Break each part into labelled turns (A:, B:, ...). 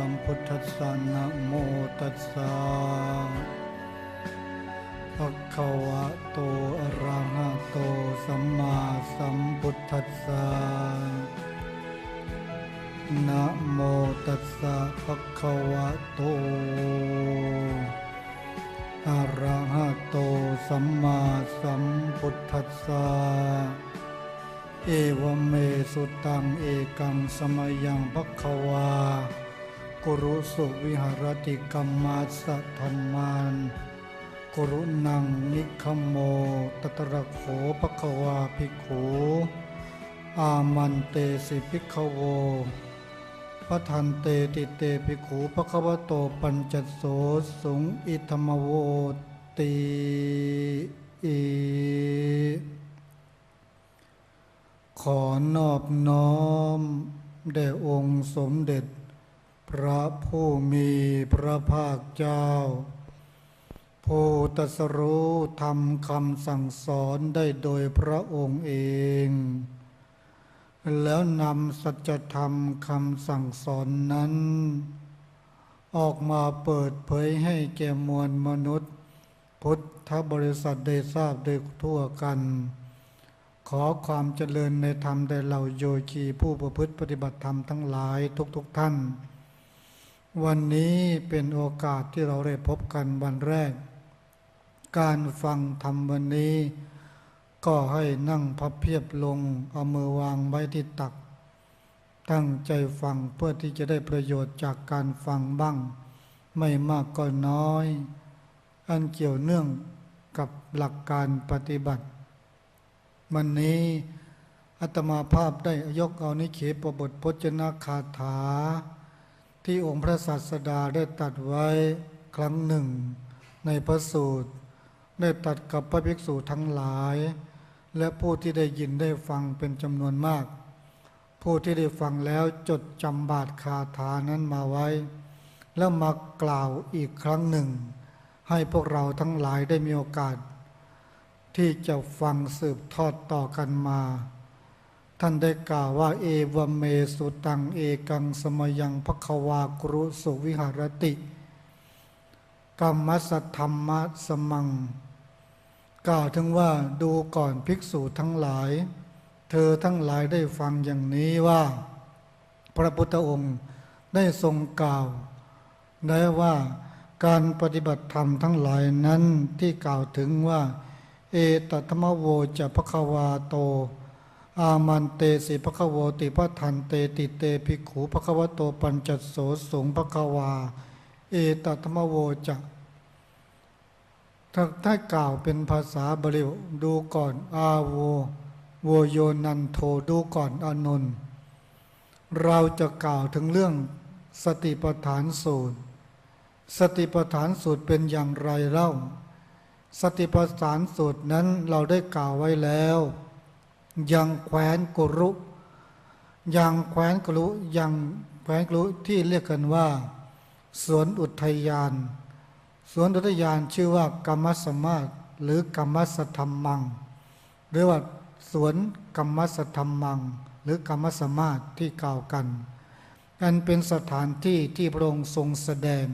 A: สัมพุทธัสสะนะโมตัสสะภะคะวะโตอะระหะโตสัมมาสัมพุทธัสสะนะโมตัสสะภะคะวะโตอะระหะโตสัมมาสัมพุทธัสสะเอวเมสุตังเอกังสมยังภะคะวา กุรุสุวิหารติกัมมาสะธรรมานกุรุนังนิคโมตตระโขภควาภิกขุอามันเตสิภิกขโวพระทันเตติเตภิกขุภควโตปัญจโสสุงอิธรรมโวติอีขอนอบน้อม แด่องค์สมเด็จ พระผู้มีพระภาคเจ้า ผู้ตรัสรู้ทำคำสั่งสอนได้โดยพระองค์เอง แล้วนำสัจธรรมคำสั่งสอนนั้น ออกมาเปิดเผยให้แก่มวลมนุษย์ พุทธบริษัทได้ทราบโดยทั่วกัน ขอความเจริญในธรรมแด่เหล่าโยคีผู้ประพฤติปฏิบัติธรรมทั้งหลายทุกๆทท่าน วันนี้เป็นโอกาสที่เราได้พบกันวันแรก การฟังธรรมวันนี้ ก็ให้นั่งพับเพียบลง เอามือวางไว้ที่ตัก ตั้งใจฟังเพื่อที่จะได้ประโยชน์จากการฟังบ้าง ไม่มากก็น้อย อันเกี่ยวเนื่องกับหลักการปฏิบัติ วันนี้อาตมาภาพได้ยกเอานิเคปบทพจนาคาถา ที่องค์พระศาสดาได้ตัดไว้ครั้งหนึ่ง ในพระสูตร ได้ตัดกับพระภิกษุทั้งหลาย และผู้ที่ได้ยินได้ฟังเป็นจำนวนมาก ผู้ที่ได้ฟังแล้วจดจำบาทคาถานั้นมาไว้ แล้วมากล่าวอีกครั้งหนึ่ง ให้พวกเราทั้งหลายได้มีโอกาส ที่จะฟังสืบทอดต่อกันมา ท่านได้กล่าวว่า เอวเมสุตังเอกังสมยังภควากรุสุวิหารติ กรรมสธรรมะสมัง กล่าวถึงว่าดูก่อนภิกษุทั้งหลาย เธอทั้งหลายได้ฟังอย่างนี้ว่า พระพุทธองค์ได้ทรงกล่าวได้ว่าการปฏิบัติธรรมทั้งหลายนั้นที่กล่าวถึงว่า เอตธรรมโวจะพะควาโต อามันเตสิพะคะโวติพะทันเตติเตภิกขุพะคะวะโตปัญจโสสงพะควา เอตธรรมโวจะถ้าถ้ากล่าวเป็นภาษาบาลีดูก่อนอาโวโวโยนันโทดูก่อนอนน์เราจะกล่าวถึงเรื่องสติปัฏฐานสูตร สติปัฏฐานสูตรเป็นอย่างไรเล่า สติปัฏฐานสูตรนั้นเราได้กล่าวไว้แล้ว ยังแคว้นกุรุยังแคว้นกุรุยังแคว้นกุรุที่เรียกกันว่า สวนอุทยาน สวนอุทยานชื่อว่ากรรมสมาธิหรือกรรมสธรรมัง หรือว่าสวนกรรมสธรรมัง หรือกรรมสมาธิที่กล่าวกันอันเป็นสถานที่ที่พระองค์ทรงแสดง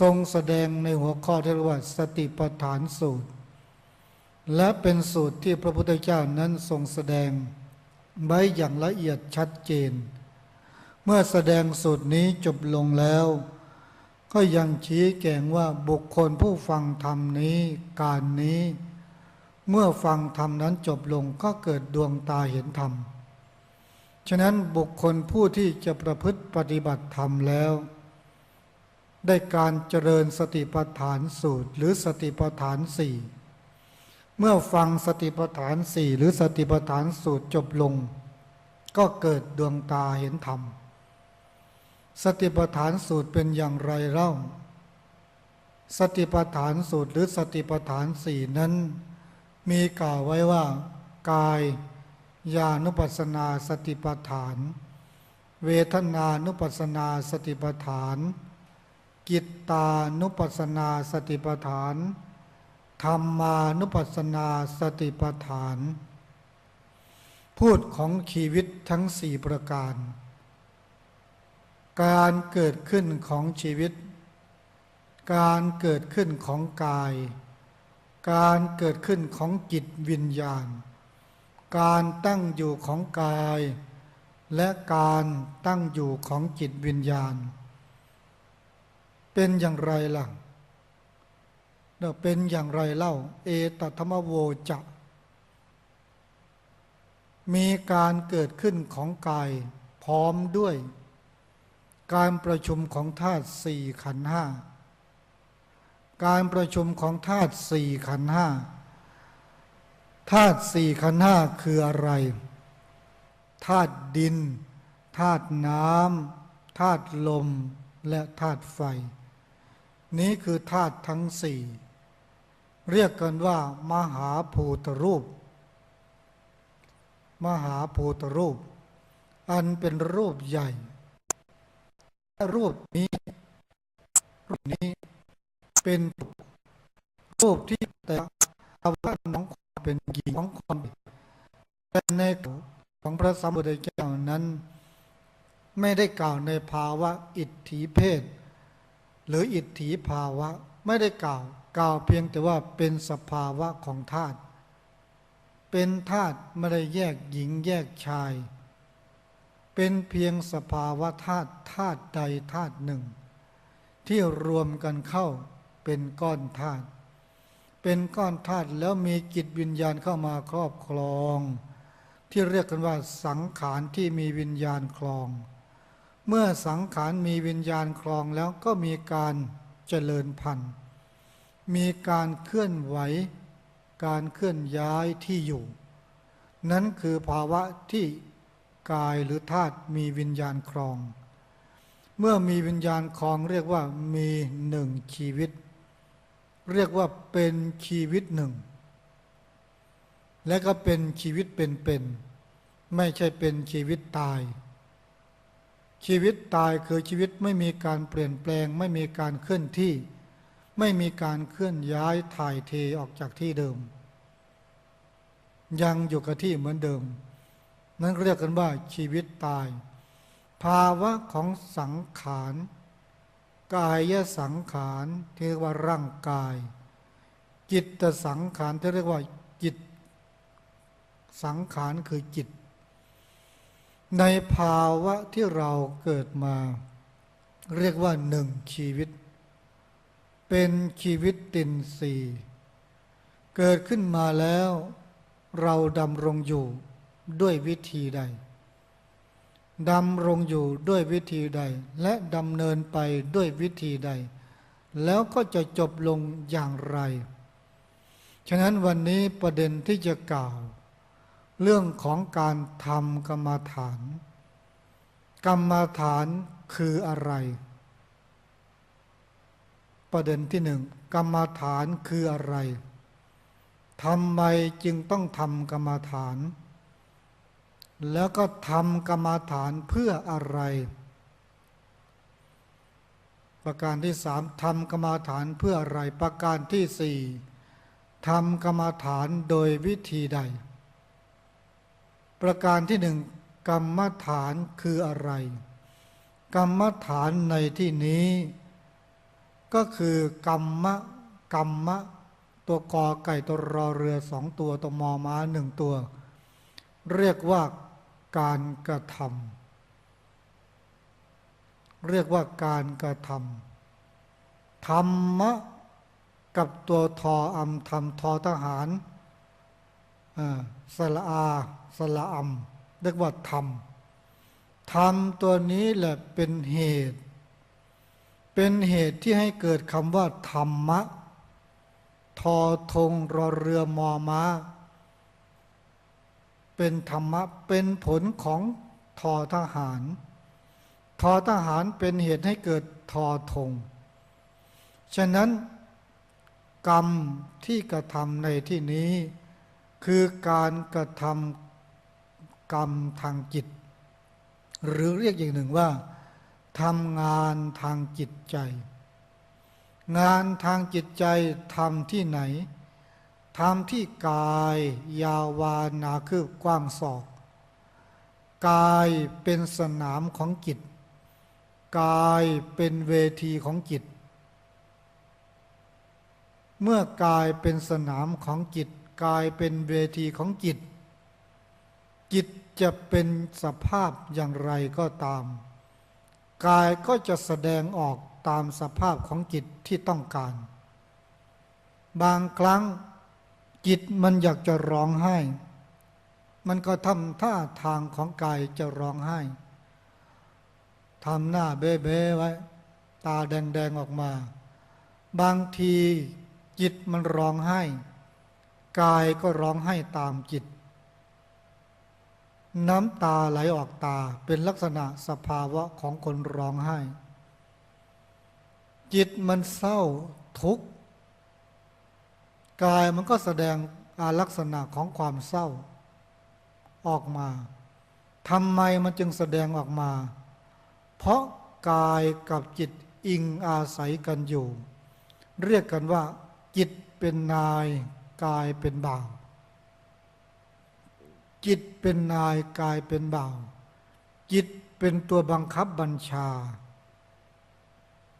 A: ทรงแสดงในหัวข้อที่เรียกว่า สติปัฏฐานสูตร และเป็นสูตรที่พระพุทธเจ้านั้นทรงแสดงไว้อย่างละเอียดชัดเจน เมื่อแสดงสูตรนี้จบลงแล้ว ก็ยังชี้แจงว่าบุคคลผู้ฟังธรรมนี้การนี้ เมื่อฟังธรรมนั้นจบลงก็เกิดดวงตาเห็นธรรม ฉะนั้นบุคคลผู้ที่จะประพฤติปฏิบัติธรรมแล้ว ได้การเจริญสติปัฏฐานสูตรหรือสติปัฏฐานสี่ เมื่อฟังสติปัฏฐานสี่หรือสติปัฏฐานสูตรจบลง ก็เกิดดวงตาเห็นธรรม สติปัฏฐานสูตรเป็นอย่างไรเล่า สติปัฏฐานสูตรหรือสติปัฏฐานสี่นั้น มีกล่าวไว้ว่า กายญาณุปัสสนาสติปัฏฐาน เวทนานุปัสสนาสติปัฏฐาน กิตตานุปัสสนาสติปัฏฐาน ธรรมานุปัสสนาสติปัฏฐาน พูดของชีวิตทั้งสี่ประการ การเกิดขึ้นของชีวิต การเกิดขึ้นของกาย การเกิดขึ้นของจิตวิญญาณ การตั้งอยู่ของกาย และการตั้งอยู่ของจิตวิญญาณ เป็นอย่างไรล่ะ เดี๋ยเป็นอย่างไรเล่า เอตธรรมโวจะ มีการเกิดขึ้นของกายพร้อมด้วย การประชุมของธาตุสี่ขันธ์ห้าการประชุมของธาตุสี่ขันธ์ห้าธาตุสี่ขันธ์ห้าคืออะไรธาตุดินธาตุน้ำธาตุลมและธาตุไฟ นี้คือธาตุทั้งสี่ เรียกกันว่า มหาภูตรูป มหาภูตรูป อันเป็นรูปใหญ่รูปนี้รูปนี้เป็นรูปที่แต่อาว่าน้องความเป็นหญิงของความแต่ในของพระสัมพุทธเจ้านั้น ไม่ได้กล่าวในภาวะอิทธิเพศ หรืออิทธิภาวะไม่ได้กล่าว กล่าวเพียงแต่ว่าเป็นสภาวะของธาตุเป็นธาตุไม่ได้แยกหญิงแยกชาย เป็นเพียงสภาวะธาตุธาตุใดธาตุหนึ่ง ที่รวมกันเข้าเป็นก้อนธาตุเป็นก้อนธาตุแล้วมีจิตวิญญาณเข้ามาครอบครอง ที่เรียกกันว่าสังขารที่มีวิญญาณคลอง เมื่อสังขารมีวิญญาณคลองแล้วก็มีการเจริญพันธุ์ มีการเคลื่อนไหว การเคลื่อนย้ายที่อยู่ นั้นคือภาวะที่กายหรือธาตุมีวิญญาณครอง เมื่อมีวิญญาณคลองเรียกว่ามีหนึ่งชีวิต เรียกว่าเป็นชีวิตหนึ่ง และก็เป็นชีวิตเป็นๆไม่ใช่เป็นชีวิตตาย ชีวิตตายคือชีวิตไม่มีการเปลี่ยนแปลงไม่มีการเคลื่อนที่ ไม่มีการเคลื่อนย้ายถ่ายเทออกจากที่เดิม ยังอยู่กับที่เหมือนเดิม นั่นเรียกกันว่าชีวิตตาย ภาวะของสังขารกายสังขารที่เรียกว่าร่างกาย จิตสังขารที่เรียกว่าจิต สังขารคือจิต ในภาวะที่เราเกิดมา เรียกว่าหนึ่งชีวิต เป็นชีวิตตินสีเกิดขึ้นมาแล้ว เราดำรงอยู่ด้วยวิธีใดดำรงอยู่ด้วยวิธีใด และดำเนินไปด้วยวิธีใด แล้วก็จะจบลงอย่างไร ฉะนั้นวันนี้ประเด็นที่จะกล่าว เรื่องของการทำกรรมฐาน กรรมฐานคืออะไร ประเด็นที่หนึ่งกรรมฐานคืออะไรทำไมจึงต้องทำกรรมฐาน แล้วก็ทำกรรมฐานเพื่ออะไร ประการที่สามทำกรรมฐานเพื่ออะไร ประการที่สี่ทำกรรมฐานโดยวิธีใด ประการที่หนึ่งกรรมฐานคืออะไร กรรมฐานในที่นี้ ก็คือกรรมะกรรมะ ตัวกอไก่ตัวรอเรือสองตัวตัวมอม้าหนึ่งตัว เรียกว่าการกระทำเรียกว่าการกระทำธรรมะกับตัวทออำทำทอทหารสละอาสละอำเรียกว่าธรรมธรรมตัวนี้แหละเป็นเหตุ เป็นเหตุที่ให้เกิดคำว่า ธรรมะ ทอทงรอเรือมอมาเป็นธรรมะ เป็นผลของทอทหาร ทอทหารเป็นเหตุให้เกิดทอทง ฉะนั้นกรรมที่กระทำในที่นี้ คือการกระทำกรรมทางจิต หรือเรียกอย่างหนึ่งว่า ทำงานทางจิตใจ งานทางจิตใจทำที่ไหนทำที่กายยาวานาคือกว้างศอก กายเป็นสนามของจิต กายเป็นเวทีของจิต เมื่อกายเป็นสนามของจิต กายเป็นเวทีของจิต จิตจะเป็นสภาพอย่างไรก็ตาม กายก็จะแสดงออกตามสภาพของจิตที่ต้องการ บางครั้งจิตมันอยากจะร้องไห้ มันก็ทำท่าทางของกายจะร้องไห้ทำหน้าเบ้ๆไว้ ตาแดงๆออกมา บางทีจิตมันร้องไห้ กายก็ร้องไห้ตามจิต น้ำตาไหลออกตาเป็นลักษณะสภาวะของคนร้องไห้ จิตมันเศร้าทุกข์กายมันก็แสดงอาลักษณะของความเศร้า ออกมาทำไมมันจึงแสดงออกมา เพราะกายกับจิตอิงอาศัยกันอยู่ เรียกกันว่า จิตเป็นนาย กายเป็นบ่าว จิตเป็นนายกายเป็นบ่าว จิตเป็นตัวบังคับบัญชา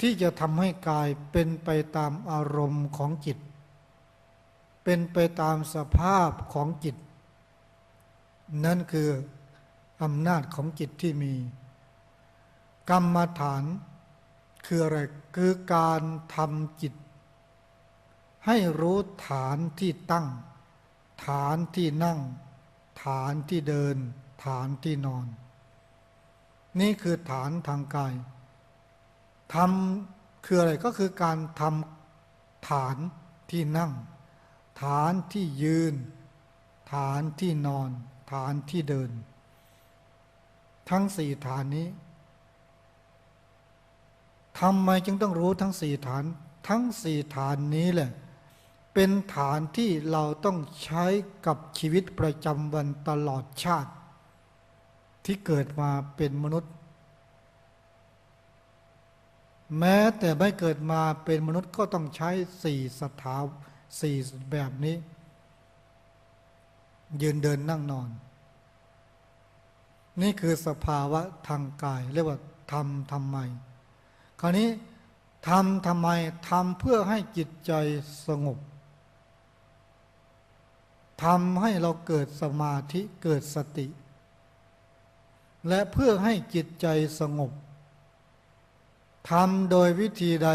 A: ที่จะทำให้กายเป็นไปตามอารมณ์ของจิต เป็นไปตามสภาพของจิต นั่นคืออำนาจของจิตที่มี กรรมฐาน คืออะไรคือการทำจิต ให้รู้ฐานที่ตั้ง ฐานที่นั่ง ฐานที่เดิน ฐานที่นอน นี่คือฐานทางกายทำคืออะไรก็คือการทำฐานที่นั่ง ฐานที่ยืน ฐานที่นอน ฐานที่เดิน ทั้งสี่ฐานนี้ทำไมจึงต้องรู้ทั้งสี่ฐาน ทั้งสี่ฐานนี้แหละ เป็นฐานที่เราต้องใช้กับชีวิตประจำวันตลอดชาติ ที่เกิดมาเป็นมนุษย์ แม้แต่ไม่เกิดมาเป็นมนุษย์ก็ต้องใช้สี่สถาสี่แบบนี้ ยืนเดินนั่งนอน นี่คือสภาวะทางกาย เรียกว่าทำทำไม คราวนี้ทำทำไมทำเพื่อให้จิตใจสงบ ทำให้เราเกิดสมาธิเกิดสติ และเพื่อให้จิตใจสงบทำโดยวิธีใด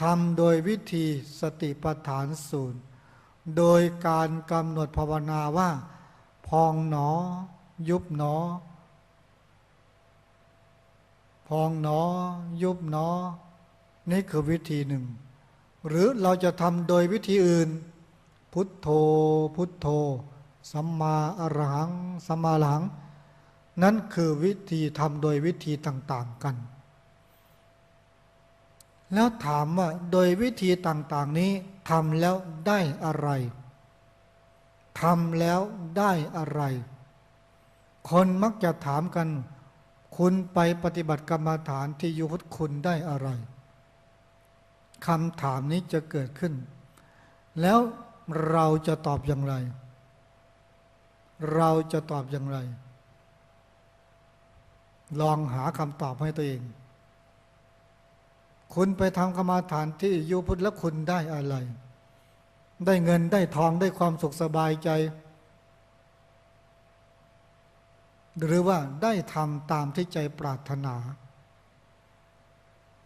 A: ทำโดยวิธีสติปัฏฐานสูตรโดยการกำหนดภาวนาว่า พองหนอ ยุบหนอ พองหนอ ยุบหนอ นี่คือวิธีหนึ่ง หรือเราจะทำโดยวิธีอื่น พุทโธพุทโธ สัมมาอรหัง สัมมาหลัง นั่นคือวิธีทำโดยวิธีต่าง ๆกัน แล้วถามว่าโดยวิธีต่างๆนี้ทำแล้วได้อะไรทำแล้วได้อะไร คนมักจะถามกัน คุณไปปฏิบัติกรรมฐานที่ยุพุทธคุณได้อะไรคำถามนี้จะเกิดขึ้น แล้ว เราจะตอบอย่างไร เราจะตอบอย่างไร ลองหาคำตอบให้ตัวเอง คุณไปทำกรรมาฐานที่ยุพุทธแล้วคุณได้อะไร ได้เงินได้ทองได้ความสุขสบายใจ หรือว่าได้ทำตามที่ใจปรารถนา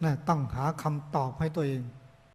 A: นะต้องหาคำตอบให้ตัวเอง